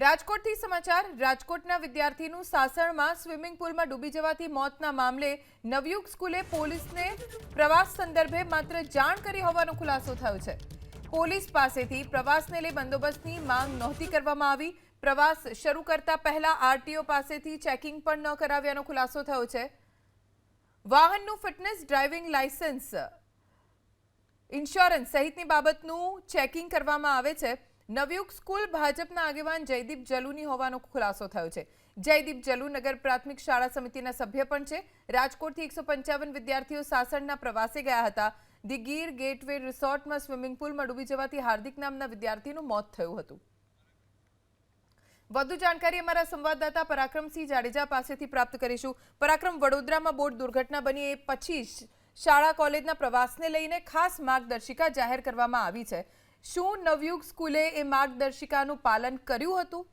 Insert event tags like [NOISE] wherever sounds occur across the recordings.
રાજકોટથી સમાચાર, રાજકોટના વિદ્યાર્થીનું સાસણમાં સ્વિમિંગ પુલમાં ડૂબી જવાથી મોતના મામલે નવયુગ સ્કૂલે પોલીસને પ્રવાસ સંદર્ભે માત્ર જાણ કરી હોવાનો ખુલાસો થયો છે. પોલીસ પાસેથી પ્રવાસને લઈ બંદોબસ્તની માંગ નહોતી કરવામાં આવી. પ્રવાસ શરૂ કરતા પહેલા આરટીઓ પાસેથી ચેકિંગ પણ ન કરાવ્યાનો ખુલાસો થયો છે. વાહનનું ફિટનેસ ડ્રાઇવિંગ લાયસન્સ ઇન્સ્યોરન્સ સહિતની બાબતનું ચેકિંગ કરવામાં આવે છે. નવયુગ સ્કૂલ ભાજપના આગેવાન જયદીપ જલુની હોવાનો ખુલાસો થયો છે. જયદીપ જલુ નગર પ્રાથમિક શાળા સમિતિના સભ્ય પણ છે. રાજકોટથી એકસો વિદ્યાર્થીઓ સાસણના પ્રવાસે ગયા હતા. ધી ગીર ગેટવે રિસોર્ટમાં સ્વિમિંગ પુલમાં ડૂબી જવાથી હાર્દિક નામના વિદ્યાર્થીનું મોત થયું હતું. વધુ જાણકારી અમારા સંવાદદાતા પરાક્રમસિંહ જાડેજા પાસેથી પ્રાપ્ત કરીશું. પરાક્રમ વડોદરામાં બોટ દુર્ઘટના બની એ પછી શાળા કોલેજના પ્રવાસને લઈને ખાસ માર્ગદર્શિકા જાહેર કરવામાં આવી છે. શું નવયુગ સ્કૂલે એ માર્ગદર્શિકાનું પાલન કર્યું હતું?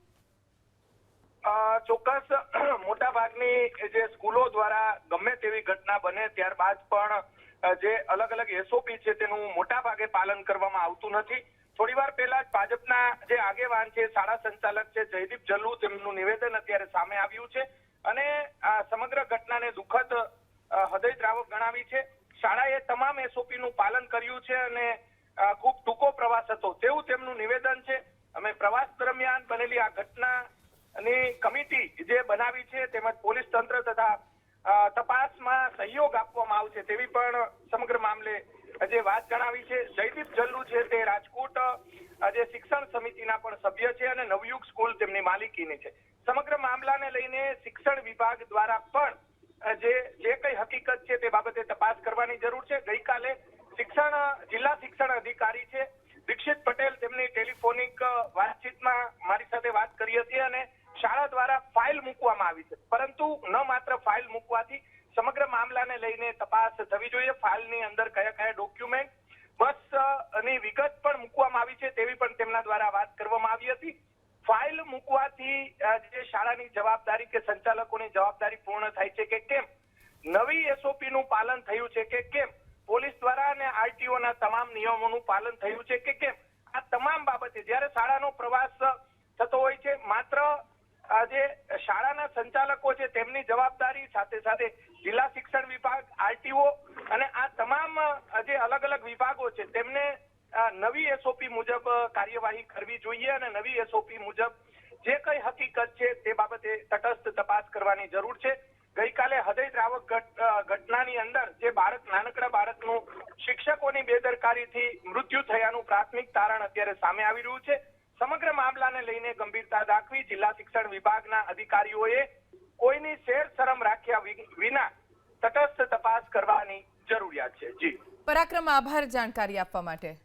ચોક્કસ [CLEARS THROAT] મોટા ભાગની જે સ્કૂલો દ્વારા ગમે તેવી ઘટના બને ત્યારબાદ પણ જે અલગ અલગ એસઓપી છે તેનું મોટા ભાગે પાલન કરવામાં આવતું નથી. થોડી વાર પહેલા જ ભાજપના જે આગેવાન છે, શાળા સંચાલક છે, જયદીપ જલ્લુ તેમનું નિવેદન અત્યારે સામે આવ્યું છે. અને આ સમગ્ર ઘટનાને દુઃખદ હૃદય હૃદયદ્રાવક ગણાવી છે. શાળાએ તમામ એસઓપી નું પાલન કર્યું છે અને ખૂબ ટૂંકો પ્રવાસ હતો. તેવું તેમનું નિવેદન છે, અમે પ્રવાસ દરમિયાન બનેલી આ ઘટના ની કમિટી જે બનાવી છે, તેમજ પોલીસ તંત્ર તથા તપાસમાં સહયોગ આપવામાં આવશે તેવી પણ સમગ્ર મામલે જે વાત જણાવી છે. જયદીપ જલ્લુ છે તે રાજકોટ જે શિક્ષણ સમિતિના પણ સભ્ય છે અને નવયુગ સ્કૂલ તેમની માલિકીની છે. સમગ્ર મામલાને લઈને શિક્ષણ વિભાગ દ્વારા પણ જે જે કઈ હકીકત છે તે બાબતે તપાસ કરવાની જરૂર છે. ગઈકાલે શિક્ષણ, જિલ્લા શિક્ષણ અધિકારી છે. દીક્ષિત પટેલ તેમની ટેલિફોનિક વાતચીતમાં મારી સાથે વાત કરી હતી અને શાળા દ્વારા ફાઇલ મૂકવામાં આવી છે. પરંતુ ન માત્ર ફાઇલ મૂકવાથી, સમગ્ર મામલાને લઈને તપાસ થવી જોઈએ. ફાઇલની અંદર કયા કયા ડોક્યુમેન્ટ, બસની વિગત પણ મૂકવામાં આવી છે તેવી પણ તેમના દ્વારા વાત કરવામાં આવી હતી. ફાઇલ મૂકવાથી જે શાળાની જવાબદારી કે સંચાલકોની જવાબદારી પૂર્ણ થાય છે કે કેમ? નવી એસઓપી નું પાલન થયું છે કે કેમ? આરટીઓ ના તમામ નિયમોનું પાલન થયું છે કે કેમ? આ તમામ બાબતે જ્યારે શાળાનો પ્રવાસ થતો હોય છે, માત્ર જે શાળાના સંચાલકો છે, તેમની જવાબદારી સાથે સાથે જિલ્લા શિક્ષણ વિભાગ, આરટીઓ અને આ તમામ જે અલગ અલગ વિભાગો છે, તેમને નવી એસઓપી મુજબ કાર્યવાહી કરવી જોઈએ અને નવી એસઓપી મુજબ જે કઈ હકીકત છે તે બાબતે તટસ્થ તપાસ કરવાની જરૂર છે. ગઈકાલે હૃદય દ્રાવક ઘટનાની અંદર જે બાળક, નાનકડા બાળકનું શિક્ષકોની બેદરકારીથી મૃત્યુ થયાનું પ્રાથમિક તારણ અત્યારે સામે આવી રહ્યું છે. સમગ્ર મામલાને લઈને ગંભીરતા દાખવી જિલ્લા શિક્ષણ વિભાગના અધિકારીઓએ કોઈની શેર શરમ રાખ્યા વિના તટસ્થ તપાસ કરવાની જરૂરિયાત છે. જી. પરાક્રમ આભાર જાણકારી આપવા માટે.